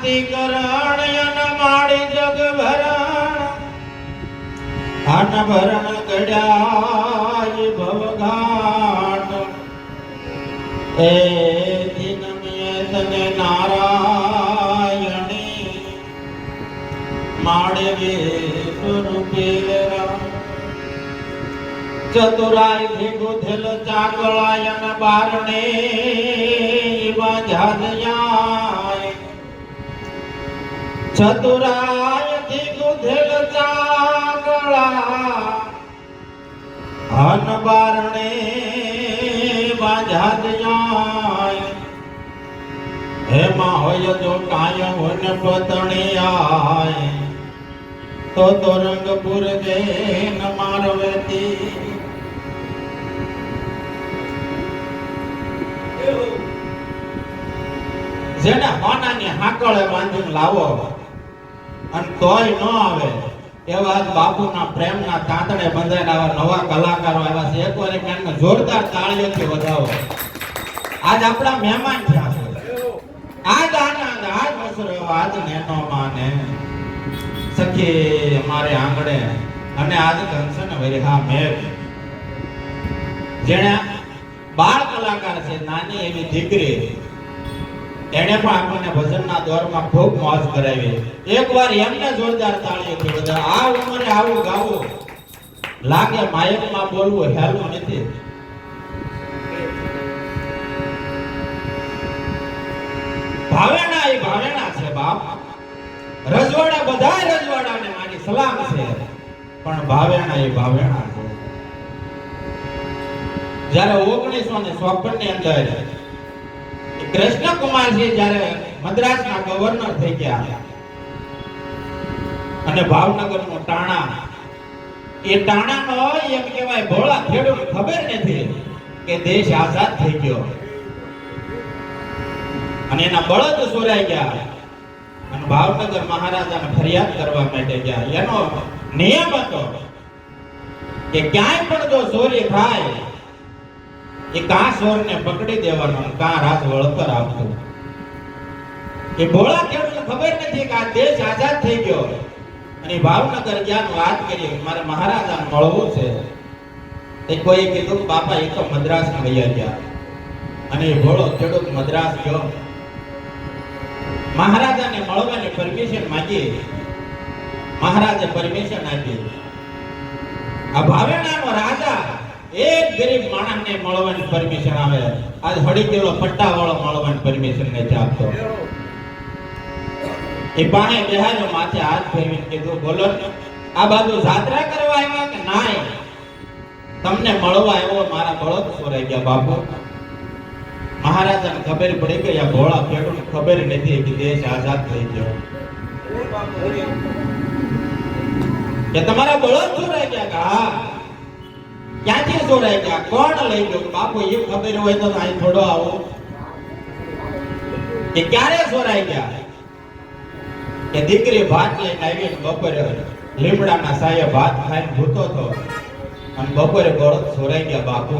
શાંતિ કરણ, યન માડી જગ ભરણ અન ભરણ ઘડ્યા ભવઘાટ એ દિન તને નારાયણી માડવે સ્વરૂપે. ચતુરાયથી ગુથેલ ચાકળાયન બારણે ચતુરાય થી ગુથેલ ચાકળા હન બારણે બાંધાદયાય હેમાં હોય જો કાય હોન પતણી આય. તો તો રંગપુર જૈન મારવેતી. જેને હોનાની હાકળે બાંધીને લાવો અને તોય ન આવે. એવા જ બાપુના પ્રેમના તાંતણે બંધાયેલા આવા નવા કલાકારો આવ્યા છે. એકવાર એક જોરદાર તાળીઓથી વધાવો. આજ આપણા મહેમાન થયા છે. આજ આનંદ, આજ વસરો આજ નેનો માને. સખી, અમારે આંગણે અને આજ કંસન વરિહા મેઘ જેણે બાળ કલાકાર છે, નાની એવી દીકરી એને પણ આપણને ભજનના દોરમાં ખૂબ મોજ કરાવી. એકવાર એમને જોરદાર તાળીઓથી બધા, આ ઉંમરે આવું ગાવું. લાગે માયકમાં બોલવું હેલું નથી. ભાવેણા એ ભાવેણા છે બાપ. રજવાડા બધા રજવાડાને મારી સલામ છે. પણ ભાવેણા એ ભાવેણા છે. જ્યારે ઓગણીસો ને ચોપનની અંદર કૃષ્ણ કુમારજી જ્યારે મદ્રાસના ગવર્નર થઈ ગયા. અને ભાવનગરનું ટાણા. એ ટાણાનો એમ કહેવાય ભોળા ખેડૂત ખબર નથી કે દેશ આઝાદ થઈ ગયો. અને એના બળદ સોરાઈ ગયા. અને ભાવનગર મહારાજાને ફરિયાદ કરવા માટે ગયા. એનો નિયમ હતો કે ક્યાંય પણ જો ચોરી થાય એ કા ચોરને પકડી દેવાનો કા રાત વળતર આપતું એ ભોળા ખેડૂતને ખબર નથી કે આ દેશ આઝાદ થઈ ગયો અને ભાવનગર ને વાત કરી મારે મહારાજા મળવું છે. તે કોઈ કીધું બાપા, એ તો મદ્રાસ વયા ગયા. અને એ ભોળો ખેડૂત મદ્રાસ ગયો. મહારાજાને મળવાની પરમિશન માંગી. મહારાજે પરમિશન આપી. આ ભાવેણાનો રાજા એક ગરીબ માણસને મળવાની પરમિશન આવે. આજ હળી ગયેલો પટ્ટા વાળો મળવાની પરમિશન નથી આપતો. એ પાણે બેહાર્યો માથે હાથ ફેરવીને કીધું, બોલો આ બાજુ જાત્રા કરવા આવ્યા કે ના તમને મળવા આવ્યો, મારા બળદ સોરાઈ ગયા બાપુ. મહારાજાને ખબર પડી ગઈ આ ભોળા ખેડૂત ખબર નથી કે દેશ આઝાદ થઈ ગયો. કે તમારા બળદ ચોરાઈ ગયા હા? ક્યાંથી ચોરાઈ ગયા કોણ લઈ ગયો? બાપુ, એ ખબર હોય તો અહીં થોડો આવો. કે ક્યારે જોડાઈ ગયા કે દીકરી ભાત લઈને આવી બપોરે લીમડાના સાયે ભાત ખાઈને ભૂતો હતો અને બપોરે બળદ સોરાઈ ગયા, બાપુ.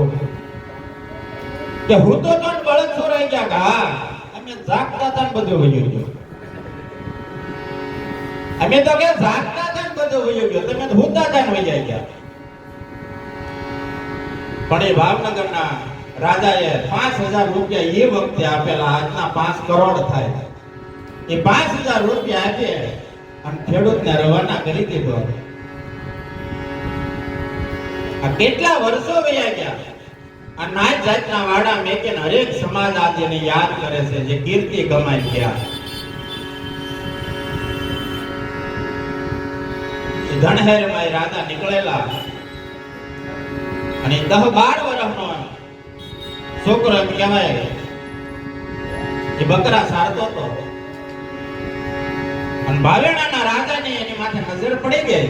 કે હું તો પણ બળદ સોરાઈ ગયા કા અમે જાગતા હતા બધું વયું ગયું. અમે તો કે જાગતા હતા બધું વયું ગયું. તમે હુતા હતા વયા ગયા. પણ એ ભાવનગરના રાજાએ પાંચ હજાર રૂપિયા એ વખતે આપેલા આજના પાંચ કરોડ થાય. એ પાંચ હજાર રૂપિયા આપે અને ખેડૂતને રવાના કરી દીધો. આ કેટલા વર્ષો વયા ગયા? આ નાત જાતના વાડા મેકેન હરેક સમાજ આજે યાદ કરે છે જે કીર્તિ કમાઈ ગયા. ધણહેરમાં રાજા નીકળેલા. અને દહ બાર વર્ષનો છોકરો એમ કહેવાય એ બકરા સારતો હતો. અને ભાવેણાના રાજાને એની માથે નજર પડી ગઈ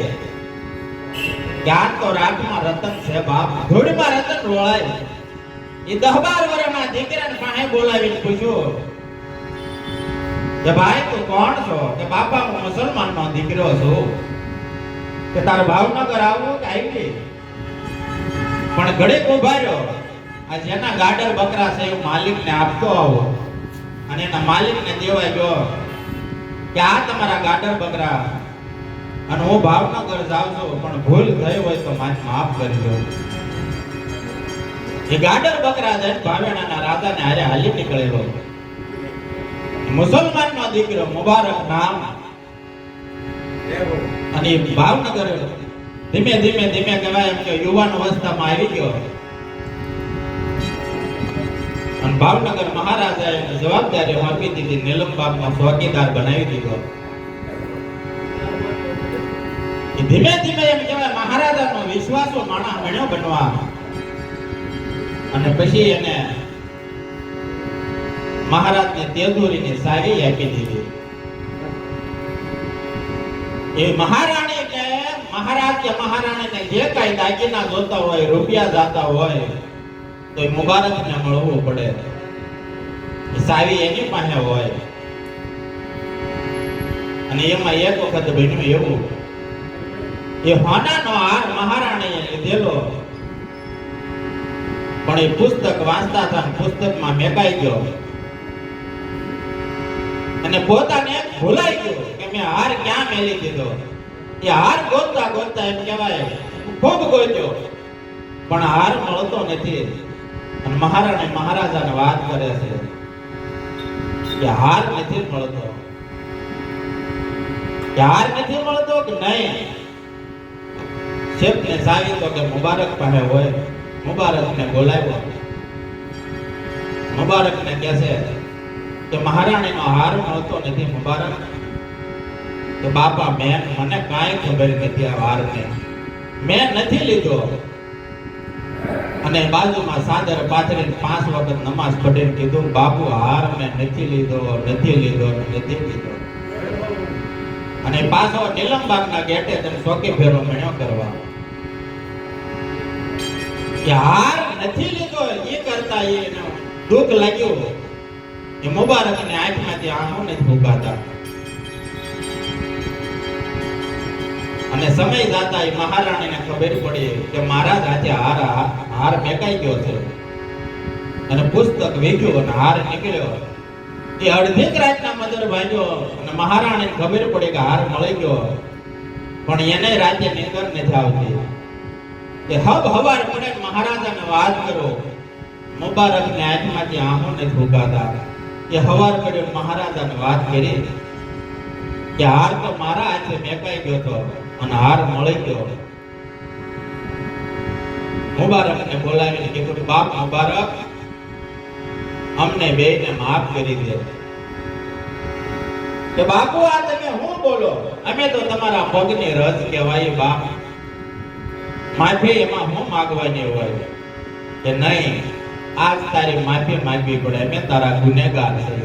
કે આ તો રાતમાં રતન છે બાપ. ધૂળમાં રતન રોળાય. એ દહ બાર વર્ષના દીકરાને પાસે બોલાવીને પૂછ્યું, કે ભાઈ તું કોણ છો? કે બાપા હું મુસલમાનનો દીકરો છું? કે તારે ભાવનગર આવવું કે આવી પણ ઘડીક ઊભા રહ્યો આ જેના ગાડર બકરા છે એ માલિકને આપતો આવો. અને એના માલિકને દેવાય ગયો કે આ તમારા ગાડર બકરા, અને હું ભાવનગર જાઉં પણ ભૂલ થઈ હોય તો માફ માફ કરજો. એ ગાડર બકરા જઈને ભાવેણાના રાજાને હારે હાલી નીકળેલો. મુસલમાનનો દીકરો મુબારક નામ. અને ભાવનગર ધીમે ધીમે ધીમે કહેવાય એમ કે યુવાન અવસ્થામાં આવી ગયો અને ભાવનગર મહારાજાએ જવાબદારી આપી દીધી નીલમબાગનો ચોકીદાર બનાવી દીધો. ધીમે ધીમે એમ કહેવાય મહારાજાનો વિશ્વાસો માણા બન્યો બનવા અને પછી એને મહારાજને તેજુરીની સારી આપી દીધી. એ મહારાણી કે મહારાજ કે મહારાણીને જે કાંઈ દાગીના જોતા હોય, રૂપિયા જાતા હોય, તો મુબારકને મળવું પડે. સાવી એની પાસે હોય. અને એમાં એક વખત બન્યું એવું. એ હોનાનો હાર મહારાણીએ લીધેલો. પણ એ પુસ્તક વાંચતા હતા પુસ્તક પુસ્તકમાં મેકાઈ ગયો. અને પોતાને ભૂલાઈ ગયો કે મેં હાર ક્યાં મેલી દીધો? એ હાર ગોતતા ગોતતા એમ કહેવાય, ખૂબ ગોત્યો. પણ હાર મળતો નથી. અને મહારાણે મહારાજાને વાત કરે છે કે હાર નથી મળતો. કે હાર નથી મળતો કે નહીં? શેઠને સાવી તો કે મુબારક પાસે હોય. મુબારકને બોલાવ્યો. મુબારકને કહે છે કે મહારાણીનો હાર મળતો નથી, મુબારક. તો બાપા, મેં મને કાંઈ ખબર નથી આ વારને. મેં નથી લીધો. અને બાજુમાં સાદર પાથરીને પાંચ વખત નમાઝ પઢીને કીધું, બાપુ, હાર મેં નથી લીધો નથી લીધો નથી લીધો. અને પાછો નીલમબાગના ગેટે તમે ચોકી ફેરો મણ્યો કરવા. કે હાર નથી લીધો એ કરતા એ દુઃખ લાગ્યું. એ મુબારકની આંખમાંથી આંખો નથી ફૂંકાતા અને સમય જાતા એ મહારાણીને ખબર પડી કે મહારાજ આજે હાર હાર મેકાઈ ગયો છે. અને પુસ્તક વેચ્યું અને હાર નીકળ્યો. એ અડધીક રાતના મદર ભાગ્યો અને મહારાણીને ખબર પડી કે હાર મળી ગયો. પણ એને રાતે નીંદર નથી આવતી. કે હબ હવાર પડે મહારાજાને વાત કરો. મુબારકને આંખમાંથી આંખો નથી ફૂંકાતા હવાર પડે મહારાજાને વાત કરી. કે હાર તો મારા હાથે મેકાઈ ગયો તો. અને હાર મળી ગયો. મુબારકને બોલાવીને કીધું બાપ મુબારક. અમને બેયને માફ કરી દે. કે બાપુ, આ તમે હું બોલો? અમે તો તમારા પગની રસ કહેવાય બાપ. માફી એમાં હું માગવાની હોય? કે નહીં? આજ તારી માફી માંગવી પડે. અમે તારા ગુનેગાર છે.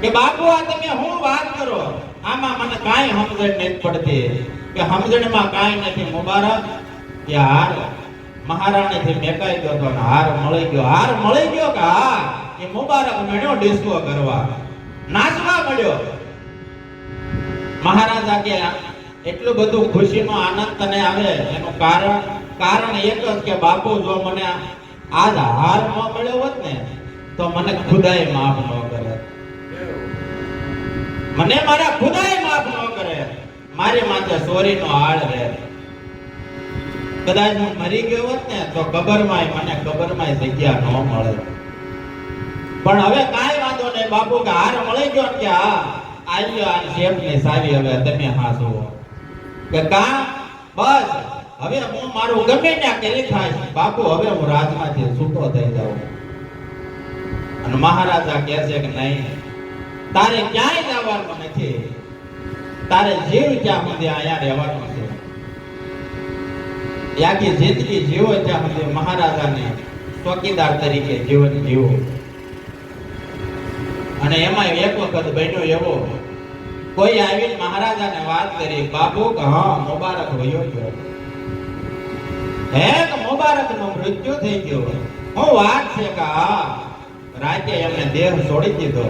કે બાપુ, આ તમે હું વાત કરો? આમાં મને કાંઈ સમજણ નથી પડતી. કે સમજણમાં કાંઈ નથી, મુબારક. કે હાર. મહારાણીથી મેકાઈ ગયો તો હાર મળી ગયો. હાર મળી ગયો કે હા એ મુબારક મળ્યો ડિસ્કો કરવા. નાચવા મળ્યો. મહારાજા કે એટલું બધું ખુશીનો આનંદ તને આવે, એનું કારણ કારણ એક જ કે બાપુ જો મને આજ હાર ન મળ્યો હોત ને, તો મને ખુદાએ માફ ન કરે. મને મારા ખુદાએ માફ ન મારી માથે સોરીનો હાળ રહે. કદાચ હું મરી ગયો હોત ને, તો કબરમાં મને કબરમાં જગ્યા ન મળે. પણ હવે કાંઈ વાંધો નહીં, બાપુ, કે હાર મળી ગયો કે હા? આવ્યો આ શેફ ને સાવી હવે તમે હાસો કે કા? બસ. હવે હું મારું ગમે ત્યાં કરી થાય બાપુ, હવે હું રાજમાંથી છૂટો થઈ જાઉં. અને મહારાજા કહે છે કે નહીં, તારે ક્યાંય જવાનું નથી. તારે જીવ ત્યાં સુધી આયા રહેવાનું છે. એ જેટલી જીવો ત્યાં સુધી મહારાજાને ચોકીદાર તરીકે જીવન જીવો. અને એમાં એક વખત બન્યો એવો, કોઈ આવીને મહારાજાને વાત કરી, બાપુ, કે હા, મુબારક વયો ગયો. હે મુબારકનું મૃત્યુ થઈ ગયો. હું વાત છે કે હા, રાતે એમને દેહ છોડી દીધો.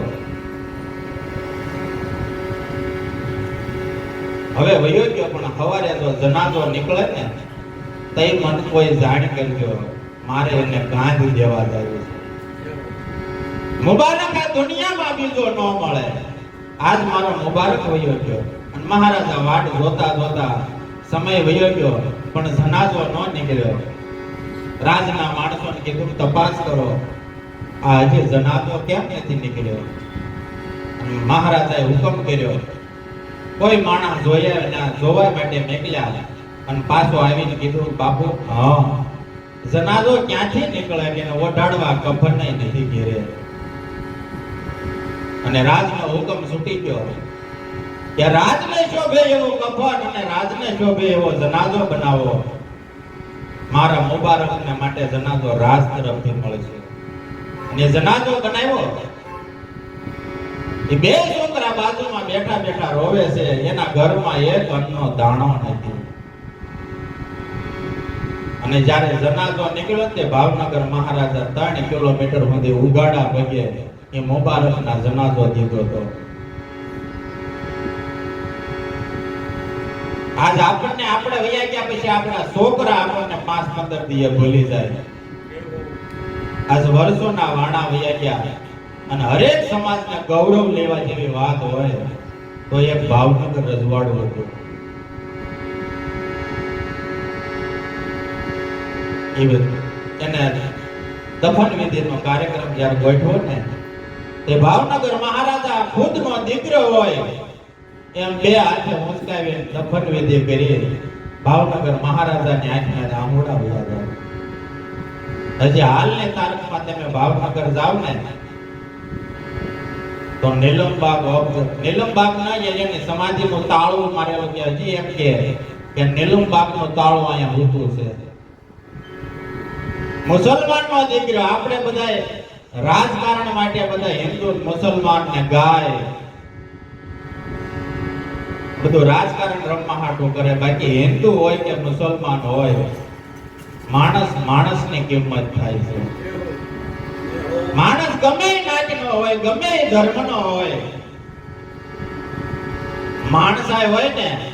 હવે વયો ગયો, પણ સવારે તો જનાજો નીકળે ને, તઈ મન કોઈ જાણ કરજો, મારે એને ગાંધી દેવા છે. મુબારક આ દુનિયામાં બીજો ન મળે. આજ મારો મુબારક વયો ગયો. અને મહારાજા વાટ જોતા જોતા સમય વયો ગયો, પણ જનાજો ન નીકળ્યો. રાજના માણસોને કીધું, તપાસ કરો આજે જનાજો કેમ નથી નીકળ્યો? મહારાજાએ હુકમ કર્યો કોઈ માણસ જોયા એના જોવા માટે મોકલ્યા અને પાછો આવીને કીધું, બાપુ, હા જનાદો ક્યાંથી નીકળે કે ઓઢાડવા કફન નથી ઘેરે. અને રાજનો હુકમ છૂટી ગયો. કે રાજને શોભે એવો કફન અને રાજને શોભે એવો જનાદો બનાવો. મારા મુબારકને માટે જનાદો રાજ તરફથી મળશે અને જનાદો બનાવ્યો. એ બે બાજુમાં બેઠા બેઠા રોવે છે, એના ઘરમાં એક અન્નનો દાણો નથી અને જ્યારે જનાજો નીકળ્યો તે ભાવનગર મહારાજા ત્રણ કિલોમીટર સુધી ઉગાડા પગે એ મુબારકના જનાજો દીધો હતો. આજ આપણને આપણે વૈયા ગયા પછી આપણા છોકરા આપણને પાંચ પંદર દિવસ ભૂલી જાય. આજ વર્ષોના વાણા વૈયા ગયા. અને હરેક સમાજને ગૌરવ લેવા જેવી વાત હોય તો એ ભાવનગર રજવાડું હતું. એ બધું. એને દફન વિધિનો કાર્યક્રમ જ્યારે ગોઠવો ને, તે ભાવનગર મહારાજા ખુદનો દીકરો હોય, એમ બે હાથે મુસ્કાવી દફન વિધિ કરી, ભાવનગર મહારાજાની આંખના આંગુડા વયા જાય હજી હાલની તારીખમાં તમે ભાવનગર જાવ ને તો નીલમબાગ ઓબ્ઝર્વ નીલમબાગ ના એની સમાધિનું તાળું મારેલું કે હજી એમ કે કે નીલમબાગનું તાળું અહીંયા ઊભું છે. મુસલમાનનો દીકરો, આપણે બધા રાજકારણ માટે બધા હિન્દુ મુસલમાન ને ગાય. બધું રાજકારણ રમવા હાટું કરે, બાકી હિન્દુ હોય કે મુસલમાન હોય, માણસ માણસની કિંમત થાય છે. માણસ ગમે એ હોય, ગમે એ ધર્મનો હોય. માણસ હોય ને,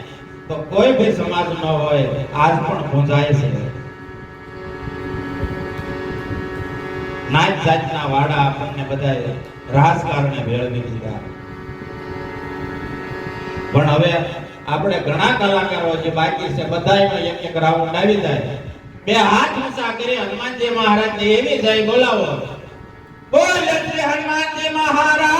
તો કોઈ ભી સમાજ નો હોય, આજ પણ પૂંજાય છે. નાત જાતના વાડા આપણને બધા રાજકારણે ભેળવી દીધા. પણ હવે આપણે ઘણા કલાકારો જે બાકી છે, બધાયનો એક એક રાઉન્ડ આવી જાય. બે હાથ ઊંચા કરી હનુમાનજી મહારાજને એવી જાય બોલાવો. હનુમાનજી મહારાજ